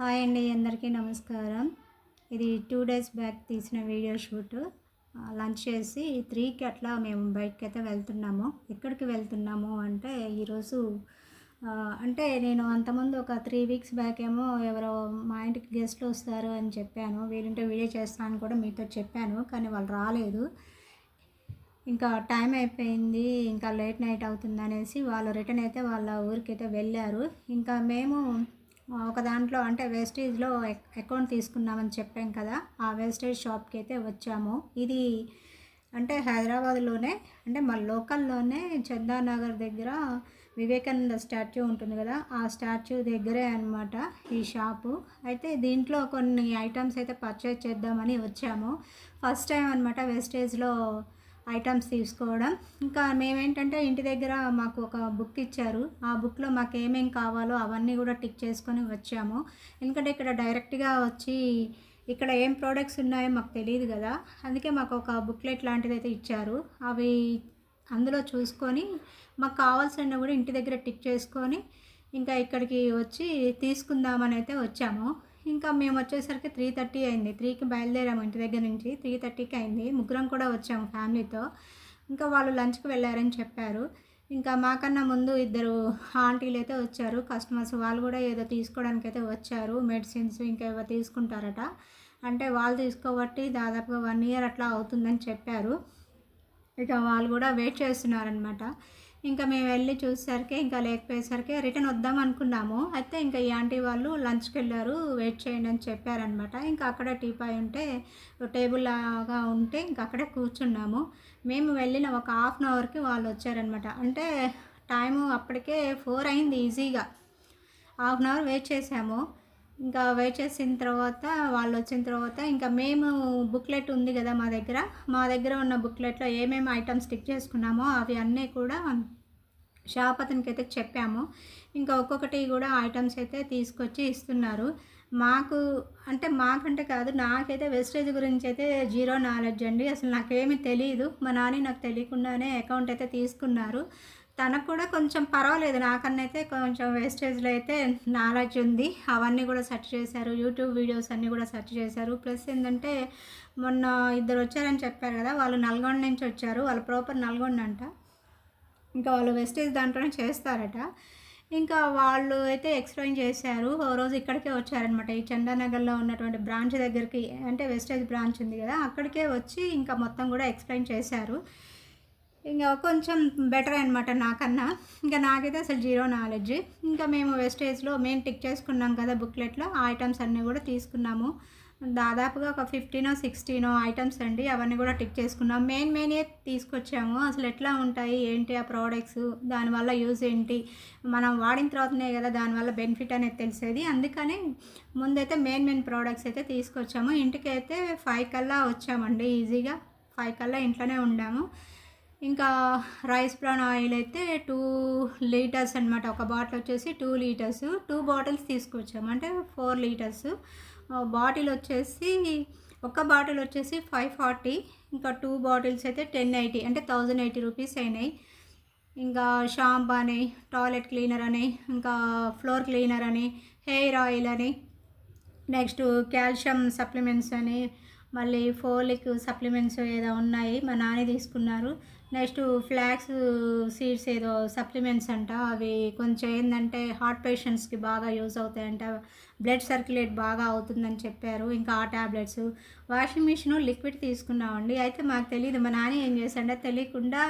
Hi అండి అందరికీ నమస్కారం. ఇది టూ డేస్ బ్యాక్ తీసిన వీడియో షూట్ లంచ్ చేసి త్రీకి అట్లా మేము బయటకి అయితే వెళ్తున్నాము. ఎక్కడికి వెళ్తున్నాము అంటే ఈరోజు అంటే నేను అంతకుముందు ఒక త్రీ వీక్స్ బ్యాక్ ఏమో ఎవరో మా ఇంటికి గెస్ట్లు వస్తారు అని చెప్పాను. వీలుంటే వీడియో చేస్తాను కూడా మీతో చెప్పాను కానీ వాళ్ళు రాలేదు. ఇంకా టైం అయిపోయింది ఇంకా లేట్ నైట్ అవుతుంది అనేసి వాళ్ళు రిటర్న్ అయితే వాళ్ళ ఊరికైతే వెళ్ళారు. ఇంకా మేము ఒక దాంట్లో అంటే వేస్టేజ్లో అకౌంట్ తీసుకున్నామని చెప్పాం కదా ఆ వేస్టేజ్ షాప్కి అయితే వచ్చాము. ఇది అంటే హైదరాబాద్లోనే అంటే మా లోకల్లోనే చందానగర్ దగ్గర వివేకానంద స్టాచ్యూ ఉంటుంది కదా ఆ స్టాచ్యూ దగ్గరే అనమాట ఈ షాపు. అయితే దీంట్లో కొన్ని ఐటమ్స్ అయితే పర్చేజ్ చేద్దామని వచ్చాము. ఫస్ట్ టైం అనమాట వేస్టేజ్లో ఐటమ్స్ తీసుకోవడం. ఇంకా మేమేంటంటే ఇంటి దగ్గర మాకు ఒక బుక్ ఇచ్చారు. ఆ బుక్లో మాకు ఏమేం కావాలో అవన్నీ కూడా టిక్ చేసుకొని వచ్చాము. ఎందుకంటే ఇక్కడ డైరెక్ట్గా వచ్చి ఇక్కడ ఏం ప్రోడక్ట్స్ ఉన్నాయో మాకు తెలియదు కదా. అందుకే మాకు ఒక బుక్లెట్ లాంటిది అయితే ఇచ్చారు. అవి అందులో చూసుకొని మాకు కావాల్సిన కూడా ఇంటి దగ్గర టిక్ చేసుకొని ఇంకా ఇక్కడికి వచ్చి తీసుకుందామని అయితే వచ్చాము. ఇంకా మేము వచ్చేసరికి త్రీ థర్టీ అయింది. త్రీకి బయలుదేరాము ఇంటి దగ్గర నుంచి. త్రీ థర్టీకి అయింది. ముగ్గురం కూడా వచ్చాము ఫ్యామిలీతో ఇంకా వాళ్ళు లంచ్కి వెళ్ళారని చెప్పారు. ఇంకా మాకన్నా ముందు ఇద్దరు ఆంటీలు అయితే వచ్చారు. కస్టమర్స్ వాళ్ళు కూడా ఏదో తీసుకోవడానికి అయితే వచ్చారు. మెడిసిన్స్ ఇంకా ఏవో తీసుకుంటారట. అంటే వాళ్ళు తీసుకోబట్టి దాదాపుగా వన్ ఇయర్ అట్లా అవుతుందని చెప్పారు. ఇక వాళ్ళు కూడా వెయిట్ చేస్తున్నారనమాట ఇంకా మేము వెళ్ళి చూసేసరికి ఇంకా లేకపోయేసరికి రిటర్న్ వద్దాం అనుకున్నాము. అయితే ఇంకా ఈ ఆంటీ వాళ్ళు లంచ్కి వెళ్ళారు వెయిట్ చేయండి అని చెప్పారనమాట ఇంకా అక్కడ టీపాయ్ ఉంటే టేబుల్ లాగా ఉంటే ఇంకా అక్కడే కూర్చున్నాము. మేము వెళ్ళిన ఒక హాఫ్ అన్ అవర్కి వాళ్ళు వచ్చారనమాట అంటే టైము అప్పటికే ఫోర్ అయింది ఈజీగా. హాఫ్ అన్ అవర్ వెయిట్ చేసాము. ఇంకా వెయిట్ చేసిన తర్వాత వాళ్ళు వచ్చిన తర్వాత ఇంకా మేము బుక్లెట్ ఉంది కదా మా దగ్గర. మా దగ్గర ఉన్న బుక్లెట్లో ఏమేమి ఐటమ్స్ స్టిక్ చేసుకున్నామో అవి అన్నీ కూడా షాప్ అతనికి అయితే చెప్పాము. ఇంకా ఒక్కొక్కటి కూడా ఐటమ్స్ అయితే తీసుకొచ్చి ఇస్తున్నారు. మాకు అంటే మాకంటే కాదు నాకైతే వెస్టేజ్ గురించి అయితే జీరో నాలెడ్జ్ అండి. అసలు నాకేమీ తెలియదు మా నాని నాకు తెలియకుండానే అకౌంట్ అయితే తీసుకున్నారు. తనకు కూడా కొంచెం పర్వాలేదు. నాకన్నైతే కొంచెం వేస్టేజ్లో అయితే నాలెడ్జ్ ఉంది. అవన్నీ కూడా సెర్చ్ చేశారు. యూట్యూబ్ వీడియోస్ అన్నీ కూడా సెర్చ్ చేశారు. ప్లస్ ఏంటంటే మొన్న ఇద్దరు వచ్చారని చెప్పారు కదా వాళ్ళు నల్గొండ నుంచి వచ్చారు. వాళ్ళు ప్రాపర్ నల్గొండ అంట. ఇంకా వాళ్ళు వెస్టేజ్ దాంట్లోనే చేస్తారట. ఇంకా వాళ్ళు అయితే ఎక్స్ప్లెయిన్ చేశారు. ఓ రోజు ఇక్కడికే వచ్చారనమాట ఈ చందానగర్లో ఉన్నటువంటి బ్రాంచ్ దగ్గరికి అంటే వెస్టేజ్ బ్రాంచ్ ఉంది కదా అక్కడికే వచ్చి ఇంకా మొత్తం కూడా ఎక్స్ప్లెయిన్ చేశారు. ఇంకా కొంచెం బెటర్ అనమాట నాకన్నా. ఇంకా నాకైతే అసలు జీరో నాలెడ్జ్ ఇంకా మేము వెస్టేజ్లో మేము టిక్ చేసుకున్నాం కదా బుక్లెట్లో ఆ ఐటమ్స్ అన్నీ కూడా తీసుకున్నాము. దాదాపుగా ఒక ఫిఫ్టీనో సిక్స్టీనో ఐటమ్స్ అండి అవన్నీ కూడా టిక్ చేసుకున్నాం. మెయిన్ మెయిన్ తీసుకొచ్చాము. అసలు ఎట్లా ఉంటాయి ఏంటి ఆ ప్రోడక్ట్స్ దానివల్ల యూజ్ ఏంటి? మనం వాడిన తర్వాతనే కదా దానివల్ల బెనిఫిట్ అనేది తెలిసేది. అందుకని ముందైతే మెయిన్ మెయిన్ ప్రోడక్ట్స్ అయితే తీసుకొచ్చాము. ఇంటికి అయితే ఫైవ్ కల్లా వచ్చామండి ఈజీగా ఫైవ్ కల్లా ఇంట్లోనే ఉండాము. ఇంకా రైస్ బ్రాన్ ఆయిల్ అయితే టూ లీటర్స్ అనమాట ఒక బాటిల్ వచ్చేసి టూ లీటర్స్. టూ బాటిల్స్ తీసుకొచ్చాము. అంటే ఫోర్ లీటర్స్. బాటిల్ వచ్చేసి ఒక బాటిల్ వచ్చేసి ఫైవ్ ఫార్టీ. ఇంకా టూ బాటిల్స్ అయితే టెన్ ఎయిటీ. అంటే థౌజండ్ ఎయిటీ రూపీస్ అయినాయి. ఇంకా షాంపూ అని టాయిలెట్ క్లీనర్ అని ఇంకా ఫ్లోర్ క్లీనర్ అని హెయిర్ ఆయిల్ అని నెక్స్ట్ కాల్షియం సప్లిమెంట్స్ అని మళ్ళీ ఫోలిక్ సప్లిమెంట్స్ ఏదో ఉన్నాయి. మా నాన్న తీసుకున్నారు. నెక్స్ట్ ఫ్లాక్స్ సీడ్స్ ఏదో సప్లిమెంట్స్ అంట అవి కొంచెం ఏంటంటే హార్ట్ పేషెంట్స్కి బాగా యూజ్ అవుతాయంట. బ్లడ్ సర్క్యులేట్ బాగా అవుతుందని చెప్పారు. ఇంకా ఆ ట్యాబ్లెట్స్ వాషింగ్ మిషన్ లిక్విడ్ తీసుకున్నామండి. అయితే మాకు తెలియదు మా నాన్న ఏం చేశాడంటే తెలియకుండా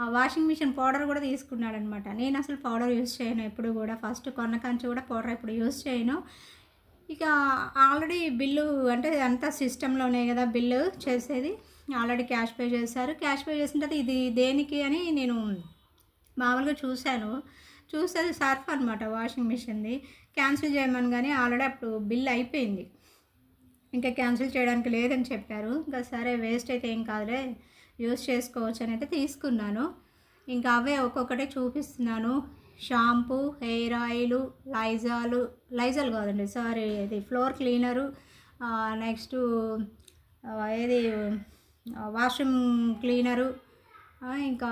ఆ వాషింగ్ మిషన్ పౌడర్ కూడా తీసుకున్నాడు అనమాట నేను అసలు పౌడర్ యూజ్ చేయను ఎప్పుడు కూడా. ఫస్ట్ కొన్న కంచి కూడా పౌడర్ ఇప్పుడు యూజ్ చేయను. ఇక ఆల్రెడీ బిల్లు అంటే అంతా సిస్టంలోనే కదా బిల్లు చేసేది. ఆల్రెడీ క్యాష్ పే చేశారు. క్యాష్ పే చేసిన తర్వాత ఇది దేనికి అని నేను మామూలుగా చూశాను. చూస్తే సర్ఫ్ అనమాట వాషింగ్ మిషన్ది. క్యాన్సిల్ చేయమని కానీ ఆల్రెడీ అప్పుడు బిల్ అయిపోయింది. ఇంకా క్యాన్సిల్ చేయడానికి లేదని చెప్పారు. ఇంకా సరే వేస్ట్ అయితే ఏం కాదులే యూస్ చేసుకోవచ్చు అని అయితే తీసుకున్నాను. ఇంకా అవే ఒక్కొక్కటే చూపిస్తున్నాను. Shampoo hair oil Lizol Lizol కాదండి సారీ ఇది ఫ్లోర్ క్లీనరు నెక్స్ట్ ఏది వాష్రూమ్ క్లీనరు ఇంకా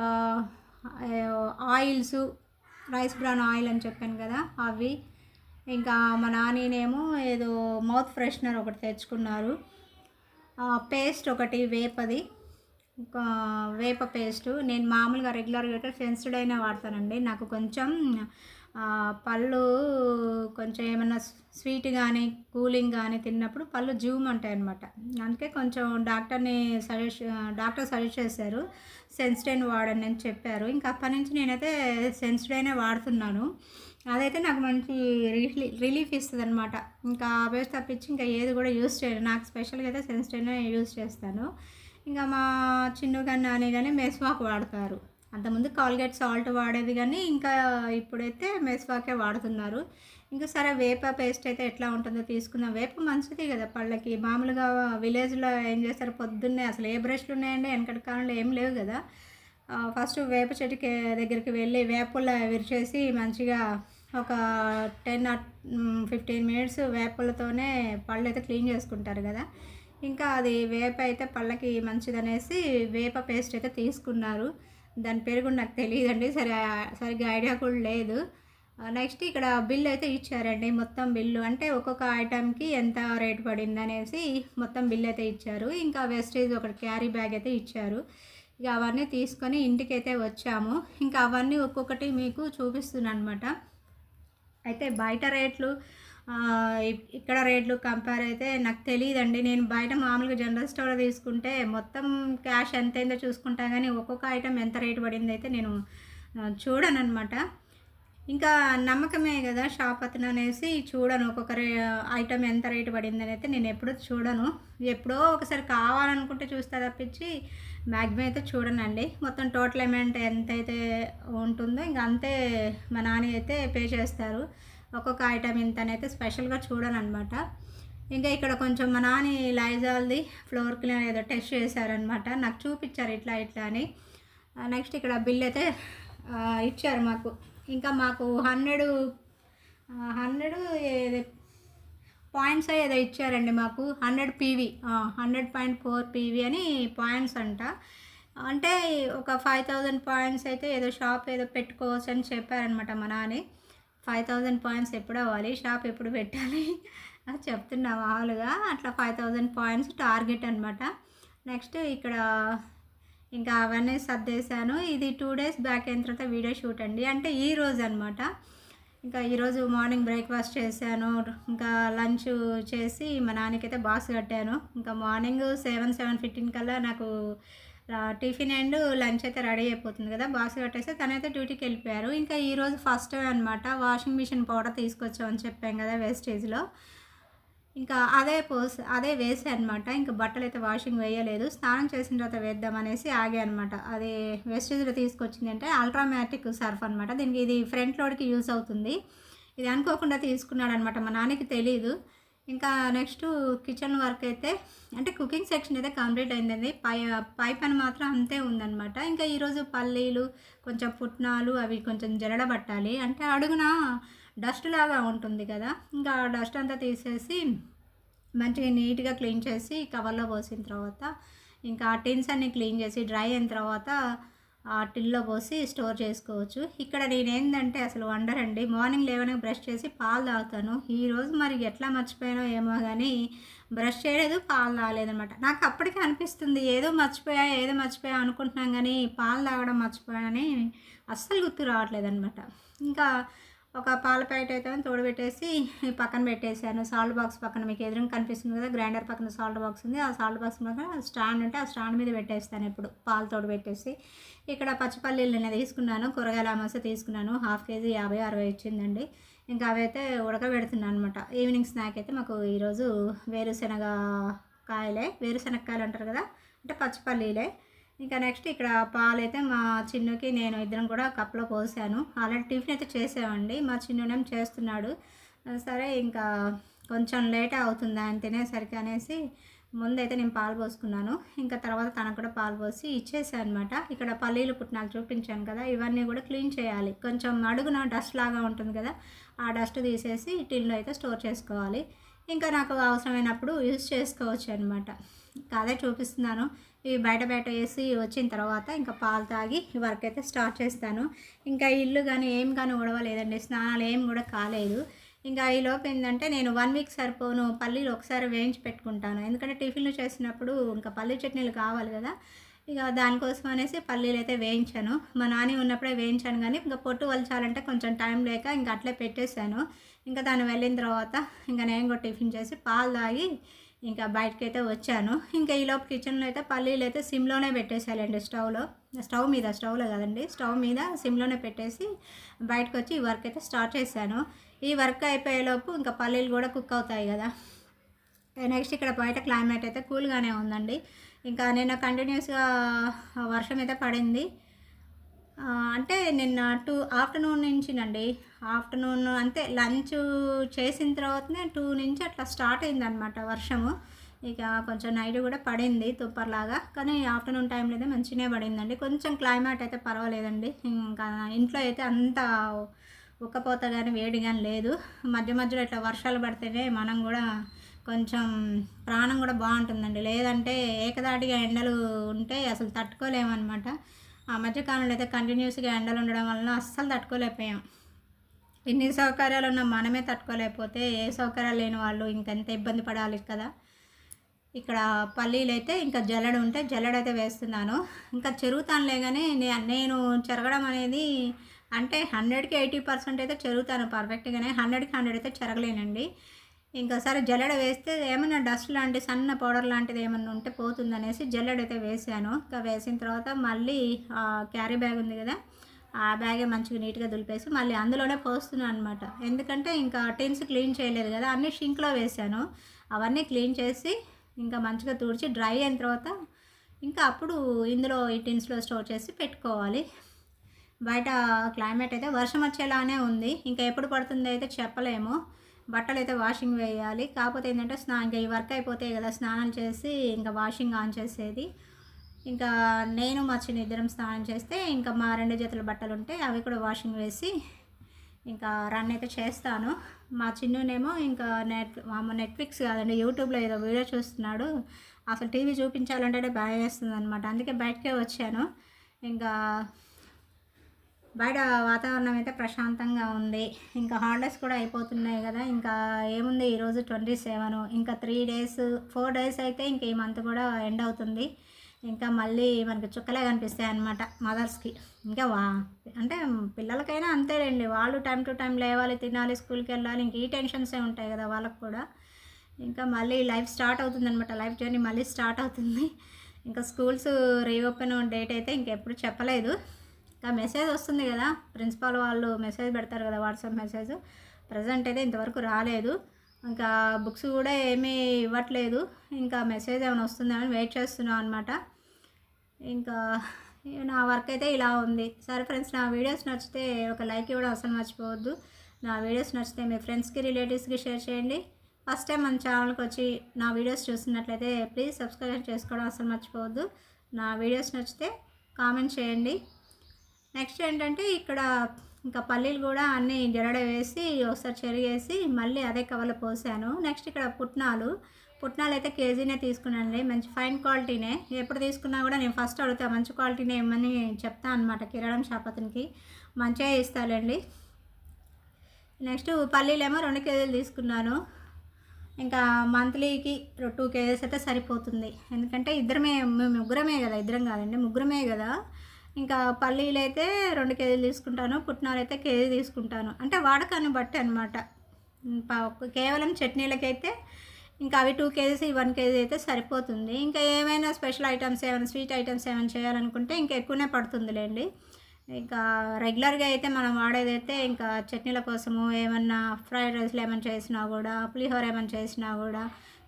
ఆయిల్స్ రైస్ బ్రాన్ ఆయిల్ అని చెప్పాను కదా అవి. ఇంకా మా నానేమో ఏదో మౌత్ ఫ్రెషనర్ ఒకటి తెచ్చుకున్నారు. పేస్ట్ ఒకటి వేపది. ఒక వేప పేస్ట్. నేను మామూలుగా రెగ్యులర్గా అయితే సెన్సిడ్ అయినా వాడతానండి. నాకు కొంచెం పళ్ళు కొంచెం ఏమన్నా స్వీట్ కానీ కూలింగ్ కానీ తిన్నప్పుడు పళ్ళు జూమ్ ఉంటాయి అనమాట అందుకే కొంచెం డాక్టర్ని సజెస్ట్ డాక్టర్ సజెస్ట్ చేశారు. సెన్సిడైన్ వాడండి అని చెప్పారు. ఇంకా అప్పటి నుంచి నేనైతే సెన్సిడైనే వాడుతున్నాను. అదైతే నాకు మంచి రిలీ రిలీఫ్ ఇస్తుంది అనమాట ఇంకా వేస్ట్ తప్పించి ఇంకా ఏది కూడా యూస్ చేయను. నాకు స్పెషల్గా అయితే సెన్సిడైనే యూస్ చేస్తాను. ఇంకా మా చిన్ను కానీ నాని కానీ మెస్వాక్ వాడతారు. అంతకుముందు కాల్గేట్ సాల్ట్ వాడేది కానీ ఇంకా ఇప్పుడైతే మెస్వాకే వాడుతున్నారు. ఇంకా సరే వేప పేస్ట్ అయితే ఎట్లా ఉంటుందో తీసుకుందాం. వేప మంచిది కదా పళ్ళకి. మామూలుగా విలేజ్లో ఏం చేస్తారు? పొద్దున్నే అసలు ఏ బ్రష్లు ఉన్నాయండి? వెనకటి కాలంలో ఏం లేవు కదా. ఫస్ట్ వేప చెట్టుకి దగ్గరికి వెళ్ళి వేపుల విరిచేసి మంచిగా ఒక టెన్ ఫిఫ్టీన్ మినిట్స్ వేపులతోనే పళ్ళు అయితే క్లీన్ చేసుకుంటారు కదా. ఇంకా అది వేప అయితే పళ్ళకి మంచిదనేసి వేప పేస్ట్ అయితే తీసుకున్నారు. దాని పేరు కూడా నాకు తెలియదండి. సరే సరిగ్గా ఐడియా కూడా లేదు. నెక్స్ట్ ఇక్కడ బిల్ అయితే ఇచ్చారండి మొత్తం బిల్లు. అంటే ఒక్కొక్క ఐటమ్కి ఎంత రేట్ పడింది అనేసి మొత్తం బిల్ అయితే ఇచ్చారు. ఇంకా వెస్టేజ్ ఒక క్యారీ బ్యాగ్ అయితే ఇచ్చారు. ఇక అవన్నీ తీసుకొని ఇంటికి అయితే వచ్చాము. ఇంకా అవన్నీ ఒక్కొక్కటి మీకు చూపిస్తున్నాను అనమాట అయితే బయట రేట్లు ఇక్కడ రేట్లు కంపేర్ అయితే నాకు తెలియదండి నేను బయట మామూలుగా జనరల్ స్టోర్ తీసుకుంటే మొత్తం క్యాష్ ఎంత అయిందో చూసుకుంటా కానీ ఒక్కొక్క ఐటెం ఎంత రేటు పడింది అయితే నేను చూడను అనమాట ఇంకా నమ్మకమే కదా షాప్ అతను అనేసి చూడను ఒక్కొక్క రే ఐటమ్ ఎంత రేటు పడింది అయితే నేను ఎప్పుడూ చూడను. ఎప్పుడో ఒకసారి కావాలనుకుంటే చూస్తా తప్పించి మ్యాక్సిమం అయితే చూడనండి. మొత్తం టోటల్ అమౌంట్ ఎంత అయితే ఉంటుందో ఇంకా అంతే మా నాన్న అయితే పే చేస్తారు. ఒక్కొక్క ఐటమ్ ఇంత అయితే స్పెషల్గా చూడను అనమాట ఇంకా ఇక్కడ కొంచెం మా నాని లైజాల్ది ఫ్లోర్ క్లీనర్ ఏదో టెస్ట్ చేశారనమాట నాకు చూపించారు ఇట్లా ఇట్లా అని. నెక్స్ట్ ఇక్కడ బిల్ అయితే ఇచ్చారు మాకు. ఇంకా మాకు హండ్రెడ్ హండ్రెడ్ పాయింట్స్ ఏదో ఇచ్చారండి మాకు. Hundred PV hundred point four PV అని పాయింట్స్ అంట. అంటే ఒక ఫైవ్ థౌజండ్ పాయింట్స్ అయితే ఏదో షాప్ ఏదో పెట్టుకోవచ్చు అని చెప్పారనమాట మా నాని. ఫైవ్ థౌజండ్ పాయింట్స్ ఎప్పుడు అవ్వాలి? షాప్ ఎప్పుడు పెట్టాలి? అది చెప్తున్నా మామూలుగా అట్లా ఫైవ్ థౌజండ్ పాయింట్స్ టార్గెట్ అనమాట నెక్స్ట్ ఇక్కడ ఇంకా అవన్నీ సర్దేశాను. ఇది టూ డేస్ బ్యాక్ అయిన తర్వాత వీడియో షూట్ అండి. అంటే ఈ రోజు అనమాట ఇంకా ఈరోజు మార్నింగ్ బ్రేక్ఫాస్ట్ చేశాను. ఇంకా లంచ్ చేసి మా నాన్నకైతే బాక్స్ కట్టాను. ఇంకా మార్నింగ్ సెవెన్ సెవెన్ ఫిఫ్టీన్ కల్లా నాకు టిఫిన్ అండ్ లంచ్ అయితే రెడీ అయిపోతుంది కదా బాక్స్ కట్టేస్తే తనైతే డ్యూటీకి వెళ్ళిపోయారు. ఇంకా ఈరోజు ఫస్ట్ అనమాట వాషింగ్ మిషన్ పౌడర్ తీసుకొచ్చామని చెప్పాం కదా వేస్టేజ్లో ఇంకా అదే పోస్ అదే వేసే అనమాట ఇంకా బట్టలు అయితే వాషింగ్ వేయలేదు. స్నానం చేసిన తర్వాత వేద్దామనేసి ఆగే అనమాట అది వేస్టేజ్లో తీసుకొచ్చింది అంటే అల్ట్రామాటిక్ సర్ఫ్ అనమాట దీనికి ఇది ఫ్రంట్ లోడ్కి యూస్ అవుతుంది. ఇది అనుకోకుండా తీసుకున్నాడు అనమాట మా నాన్నకి తెలియదు ఇంకా నెక్స్ట్ కిచెన్ వర్క్ అయితే అంటే కుకింగ్ సెక్షన్ అయితే కంప్లీట్ అయిందండి. పై పై పని మాత్రం అంతే ఉందన్నమాట. ఇంకా ఈరోజు పల్లీలు కొంచెం పుట్నాలు అవి కొంచెం జరడబట్టాలి అంటే అడుగున డస్ట్ లాగా ఉంటుంది కదా. ఇంకా ఆ డస్ట్ అంతా తీసేసి మంచిగా నీట్గా క్లీన్ చేసి కవర్లో పోసిన తర్వాత ఇంకా టిన్స్ అన్ని క్లీన్ చేసి డ్రై అయిన తర్వాత టిల్లో పోసి స్టోర్ చేసుకోవచ్చు. ఇక్కడ నేనేందంటే అసలు వండర్ అండి మార్నింగ్ లేవనే బ్రష్ చేసి పాలు తాగుతాను. ఈరోజు మరి ఎట్లా మర్చిపోయానో ఏమో కానీ బ్రష్ చేయలేదు పాలు తాగలేదనమాట నాకు అప్పటికే అనిపిస్తుంది ఏదో మర్చిపోయా ఏదో మర్చిపోయా అనుకుంటున్నాం కానీ పాలు తాగడం మర్చిపోయానని అస్సలు గుర్తు రావట్లేదు అనమాట ఇంకా ఒక పాల ప్యాకెట్ అయితే తోడబెట్టేసి పక్కన పెట్టేసాను సాల్ట్ బాక్స్ పక్కన మీకు ఎదురుగా కనిపిస్తుంది కదా గ్రైండర్ పక్కన సాల్ట్ బాక్స్ ఉంది. ఆ సాల్ట్ బాక్స్ పక్కన స్టాండ్ ఉంటే ఆ స్టాండ్ మీద పెట్టేస్తాను ఇప్పుడు పాలు తోడబెట్టేసి ఇక్కడ పచ్చిపల్లీలు నేను తీసుకున్నాను కూరగాయల అమాస తీసుకున్నాను. హాఫ్ కేజీ యాభై అరవై ఇచ్చిందండి ఇంకా అవైతే ఉడకబెడుతున్నాను అనమాట ఈవినింగ్ స్నాక్ అయితే మాకు ఈరోజు వేరుశనగ కాయలే వేరుశనగ కాయలు అంటారు కదా అంటే పచ్చిపల్లీలే. ఇంకా నెక్స్ట్ ఇక్కడ పాలు అయితే మా చిన్నుకి నేను ఇద్దరం కూడా కప్లో పోసాను. ఆల్రెడీ టిఫిన్ అయితే చేసామండి మా చిన్నునేం చేస్తున్నాడు? సరే ఇంకా కొంచెం లేట్ అవుతుంది ఆయన తినేసరికి అనేసి ముందైతే నేను పాలు పోసుకున్నాను. ఇంకా తర్వాత తనకు కూడా పాలు పోసి ఇచ్చేసాను అనమాట ఇక్కడ పల్లీలు పుట్టినాలు చూపించాను కదా ఇవన్నీ కూడా క్లీన్ చేయాలి. కొంచెం అడుగున డస్ట్ లాగా ఉంటుంది కదా ఆ డస్ట్ తీసేసి టిన్లో అయితే స్టోర్ చేసుకోవాలి. ఇంకా నాకు అవసరమైనప్పుడు యూజ్ చేసుకోవచ్చు అనమాట అదే చూపిస్తున్నాను. ఇవి బయట బయట వేసి వచ్చిన తర్వాత ఇంకా పాలు తాగి వర్క్ అయితే స్టార్ట్ చేస్తాను. ఇంకా ఇల్లు కానీ ఏం కానీ ఉడవలేదండి స్నానాలు ఏం కూడా కాలేదు. ఇంకా ఈ లోపు ఏంటంటే నేను వన్ వీక్ సరిపోను. పల్లీలు ఒకసారి వేయించి పెట్టుకుంటాను. ఎందుకంటే టిఫిన్లు చేసినప్పుడు ఇంకా పల్లీ చట్నీలు కావాలి కదా. ఇక దానికోసం అనేసి పల్లీలు అయితే వేయించాను. మా నాని ఉన్నప్పుడే వేయించాను కానీ ఇంకా పొట్టు వలచాలంటే కొంచెం టైం లేక ఇంకా అట్లే పెట్టేశాను. ఇంకా దాన్ని వెళ్ళిన తర్వాత ఇంకా నేను కూడా టిఫిన్ చేసి పాలు తాగి ఇంకా బయటకి అయితే వచ్చాను. ఇంకా ఈ లోపు కిచెన్లో అయితే పల్లీలు అయితే సిమ్లోనే పెట్టేసాలండి స్టవ్లో. స్టవ్ మీద స్టవ్లో కదండి. స్టవ్ మీద సిమ్లోనే పెట్టేసి బయటకు వచ్చి ఈ వర్క్ అయితే స్టార్ట్ చేశాను. ఈ వర్క్ అయిపోయేలోపు ఇంకా పల్లీలు కూడా కుక్ అవుతాయి కదా. Eh, నెక్స్ట్ ఇక్కడ బయట క్లైమేట్ అయితే కూల్గానే ఉందండి. ఇంకా నిన్న కంటిన్యూస్గా వర్షం అయితే పడింది. అంటే నిన్న టూ ఆఫ్టర్నూన్ నుంచినండి. ఆఫ్టర్నూన్ అంతే లంచ్ చేసిన తర్వాతనే టూ నుంచి అట్లా స్టార్ట్ అయిందనమాట వర్షము. ఇక కొంచెం నైట్ కూడా పడింది తుప్పర్లాగా కానీ ఆఫ్టర్నూన్ టైంలో అయితే మంచిగానే పడిందండి. కొంచెం క్లైమేట్ అయితే పర్వాలేదండి. ఇంకా ఇంట్లో అయితే అంత ఉక్కపోత కానీ వేడి కానీ లేదు. మధ్య మధ్యలో ఇట్లా వర్షాలు పడితేనే మనం కూడా కొంచెం ప్రాణం కూడా బాగుంటుందండి. లేదంటే ఏకదాటిగా ఎండలు ఉంటే అసలు తట్టుకోలేమన్నమాట. ఆ మధ్యకాలంలో అయితే కంటిన్యూస్గా ఎండలు ఉండడం వలన అస్సలు తట్టుకోలేకపోయాం. ఇన్ని సౌకర్యాలు ఉన్న మనమే తట్టుకోలేకపోతే ఏ సౌకర్యాలు లేని వాళ్ళు ఇంకెంత ఇబ్బంది పడాలి కదా? ఇక్కడ పల్లీలు అయితే ఇంకా జల్లెడ ఉంటే జల్లెడ అయితే వేస్తున్నాను. ఇంకా చెరుగుతానులే కానీ నే- నేను చెరగడం అనేది అంటే హండ్రెడ్కి ఎయిటీ పర్సెంట్ అయితే చెరుగుతాను పర్ఫెక్ట్గానే హండ్రెడ్కి హండ్రెడ్ అయితే చెరగలేనండి. ఇంకా సరే జల్లెడ వేస్తే ఏమైనా డస్ట్ లాంటి సన్న పౌడర్ లాంటిది ఏమైనా ఉంటే పోతుందనేసి జల్లెడ అయితే వేసాను. ఇంకా వేసిన తర్వాత మళ్ళీ క్యారీ బ్యాగ్ ఉంది కదా ఆ బ్యాగే మంచిగా నీట్గా దులిపేసి మళ్ళీ అందులోనే పోస్తున్నాను అనమాట ఎందుకంటే ఇంకా టిన్స్ క్లీన్ చేయలేదు కదా అన్నీ షింక్లో వేసాను. అవన్నీ క్లీన్ చేసి ఇంకా మంచిగా తుడిచి డ్రై అయిన తర్వాత ఇంకా అప్పుడు ఇందులో ఈ టిన్స్లో స్టోర్ చేసి పెట్టుకోవాలి. బయట క్లైమేట్ అయితే వర్షం వచ్చేలానే ఉంది. ఇంకా ఎప్పుడు పడుతుందో అయితే చెప్పలేము. బట్టలు అయితే వాషింగ్ వేయాలి. కాకపోతే ఏంటంటే స్నా ఇంకా ఈ వర్క్ అయిపోతాయి కదా స్నానం చేసి ఇంకా వాషింగ్ ఆన్ చేసేది. ఇంకా నేను మా చిన్న ఇద్దరం స్నానం చేస్తే ఇంకా మా రెండు జతల బట్టలు ఉంటే అవి కూడా వాషింగ్ వేసి ఇంకా రన్ అయితే చేస్తాను. మా చిన్నేమో ఇంకా నెట్ నెట్ఫ్లిక్స్ కాదండి యూట్యూబ్లో ఏదో వీడియో చూస్తున్నాడు. అసలు టీవీ చూపించాలంటే భయం వేస్తుంది అనమాట అందుకే బయటకే వచ్చాను. ఇంకా బయట వాతావరణం అయితే ప్రశాంతంగా ఉంది. ఇంకా హాలిడేస్ కూడా అయిపోతున్నాయి కదా. ఇంకా ఏముంది? ఈరోజు ట్వంటీ సెవెన్ ఇంకా త్రీ డేస్ ఫోర్ డేస్ అయితే ఇంక ఈ మంత్ కూడా ఎండ్ అవుతుంది. ఇంకా మళ్ళీ మనకి చుక్కలే కనిపిస్తాయి అన్నమాట మదర్స్కి ఇంకా వా అంటే పిల్లలకైనా అంతేలేండి. వాళ్ళు టైం టు టైం లేవాలి తినాలి స్కూల్కి వెళ్ళాలి ఇంక ఈ టెన్షన్సే ఉంటాయి కదా వాళ్ళకు కూడా. ఇంకా మళ్ళీ లైఫ్ స్టార్ట్ అవుతుంది అనమాట లైఫ్ జర్నీ మళ్ళీ స్టార్ట్ అవుతుంది. ఇంకా స్కూల్స్ రీఓపెన్ డేట్ అయితే ఇంకెప్పుడు చెప్పలేదు. ఇంకా మెసేజ్ వస్తుంది కదా ప్రిన్సిపాల్ వాళ్ళు మెసేజ్ పెడతారు కదా వాట్సాప్ మెసేజ్. ప్రజెంట్ అయితే ఇంతవరకు రాలేదు. ఇంకా బుక్స్ కూడా ఏమీ ఇవ్వట్లేదు. ఇంకా మెసేజ్ ఏమైనా వస్తుందని వెయిట్ చేస్తున్నాం అనమాట ఇంకా నా వర్క్ అయితే ఇలా ఉంది. సరే ఫ్రెండ్స్ నా వీడియోస్ నచ్చితే ఒక లైక్ ఇవ్వడం అసలు మర్చిపోవద్దు. నా వీడియోస్ నచ్చితే మీ ఫ్రెండ్స్కి రిలేటివ్స్కి షేర్ చేయండి. ఫస్ట్ టైం మన ఛానల్కి వచ్చి నా వీడియోస్ చూస్తున్నట్లయితే ప్లీజ్ సబ్స్క్రైబ్ చేసుకోవడం అసలు మర్చిపోవద్దు. నా వీడియోస్ నచ్చితే కామెంట్ చేయండి. నెక్స్ట్ ఏంటంటే ఇక్కడ ఇంకా పల్లీలు కూడా అన్నీ జరడ వేసి ఒకసారి చెరిగేసి మళ్ళీ అదే కవర్లో పోసాను. నెక్స్ట్ ఇక్కడ పుట్నాలు. పుట్నాలు అయితే కేజీనే తీసుకున్నానులే మంచి ఫైన్ క్వాలిటీనే. ఎప్పుడు తీసుకున్నా కూడా నేను ఫస్ట్ అడుగుతా మంచి క్వాలిటీనే ఇవ్వమని చెప్తా అనమాట కిరాణం షాప్ అతనికి. మంచిగా ఇస్తాలేండి నెక్స్ట్ పల్లీలేమో రెండు కేజీలు తీసుకున్నాను. ఇంకా మంత్లీకి టూ కేజీస్ అయితే సరిపోతుంది. ఎందుకంటే ఇద్దరమే మేము ముగ్గురమే కదా ఇద్దరం కాదండి ముగ్గురమే కదా. ఇంకా పల్లీలు అయితే రెండు కేజీలు తీసుకుంటాను పుట్నాలు అయితే కేజీ తీసుకుంటాను. అంటే వాడకాన్ని బట్టి అనమాట కేవలం చట్నీలకైతే ఇంకా అవి టూ కేజీస్ ఈ వన్ కేజీ అయితే సరిపోతుంది. ఇంకా ఏమైనా స్పెషల్ ఐటమ్స్ ఏమైనా స్వీట్ ఐటమ్స్ ఏమైనా చేయాలనుకుంటే ఇంకా ఎక్కువనే పడుతుందిలేండి. ఇంకా రెగ్యులర్గా అయితే మనం వాడేదైతే ఇంకా చట్నీల కోసము ఏమన్నా ఫ్రైడ్ రైస్లు ఏమైనా చేసినా కూడా పులిహోర ఏమైనా చేసినా కూడా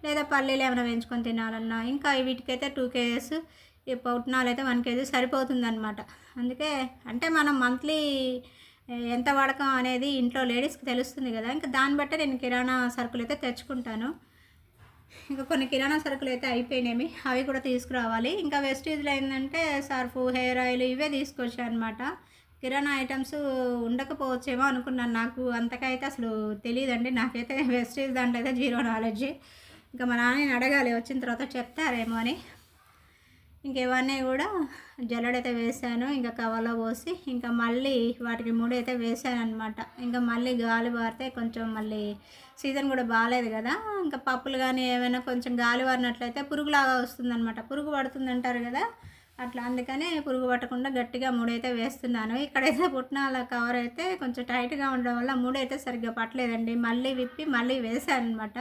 లేదా పల్లీలు ఏమైనా వేయించుకొని తినాలన్నా ఇంకా వీటికైతే టూ కేజెస్ ఈ పుట్నాలు అయితే వన్ కేజీ సరిపోతుంది అనమాట అందుకే అంటే మనం మంత్లీ ఎంత వాడకం అనేది ఇంట్లో లేడీస్కి తెలుస్తుంది కదా. ఇంకా దాన్ని బట్టే నేను కిరాణా సరుకులు అయితే తెచ్చుకుంటాను. ఇంకా కొన్ని కిరాణా సరుకులు అయితే అయిపోయినాయి. అవి కూడా తీసుకురావాలి. ఇంకా వెస్టీజ్లో ఏంటంటే సర్ఫ్ హెయిర్ ఆయిల్ ఇవే తీసుకొచ్చాయి అనమాట కిరాణా ఐటమ్స్ ఉండకపోవచ్చేమో అనుకున్నాను. నాకు అంతకైతే అసలు తెలియదండి. నాకైతే వెస్టీజ్ దాంట్లో అయితే జీరో నాలెడ్జ్. ఇంకా మా నాన్నని అడగాలి. వచ్చిన తర్వాత చెప్తారేమో అని. ఇంకేవన్నీ కూడా జల్లెడైతే వేసాను ఇంకా కవర్లో పోసి ఇంకా మళ్ళీ వాటికి మూడైతే అయితే వేసాను అనమాట ఇంకా మళ్ళీ గాలి పారితే కొంచెం మళ్ళీ సీజన్ కూడా బాగాలేదు కదా ఇంకా పప్పులు కానీ ఏమైనా కొంచెం గాలి పారినట్లయితే పురుగులాగా వస్తుందన్నమాట. పురుగు పడుతుంది అంటారు కదా అట్లా అందుకని పురుగు పట్టకుండా గట్టిగా మూడైతే వేస్తున్నాను. ఇక్కడైతే పుట్నాల కవర్ అయితే కొంచెం టైట్గా ఉండడం వల్ల మూడైతే సరిగ్గా పట్టలేదండి. మళ్ళీ విప్పి మళ్ళీ వేసాను అనమాట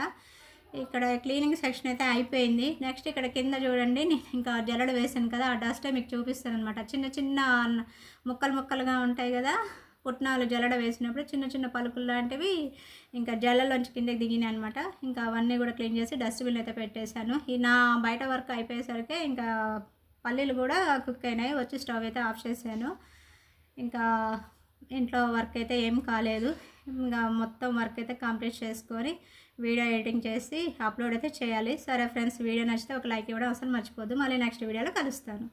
ఇక్కడ క్లీనింగ్ సెక్షన్ అయితే అయిపోయింది. నెక్స్ట్ ఇక్కడ కింద చూడండి నేను ఇంకా జల్లడ వేసాను కదా ఆ డస్టే మీకు చూపిస్తాను అనమాట చిన్న చిన్న ముక్కలు ముక్కలుగా ఉంటాయి కదా పుట్నాలు జల్లడ వేసినప్పుడు చిన్న చిన్న పలుకులు లాంటివి ఇంకా జల్లలోంచి కిందకి దిగినాయి అనమాట ఇంకా అవన్నీ కూడా క్లీన్ చేసి డస్ట్బిన్ అయితే పెట్టేశాను. ఈ నా బయట వర్క్ అయిపోయేసరికి ఇంకా పల్లీలు కూడా కుక్ అయినాయి వచ్చి స్టవ్ అయితే ఆఫ్ చేశాను. ఇంకా ఇంట్లో వర్క్ అయితే ఏం కాలేదు. ఇంకా మొత్తం వర్క్ అయితే కంప్లీట్ చేసుకొని వీడియో ఎడిటింగ్ చేసి అప్లోడ్ అయితే చేయాలి. సరే ఫ్రెండ్స్ వీడియో నచ్చితే ఒక లైక్ ఇవ్వడం అసలు మర్చిపోద్దు మళ్ళీ నెక్స్ట్ వీడియోలో కలుస్తాను.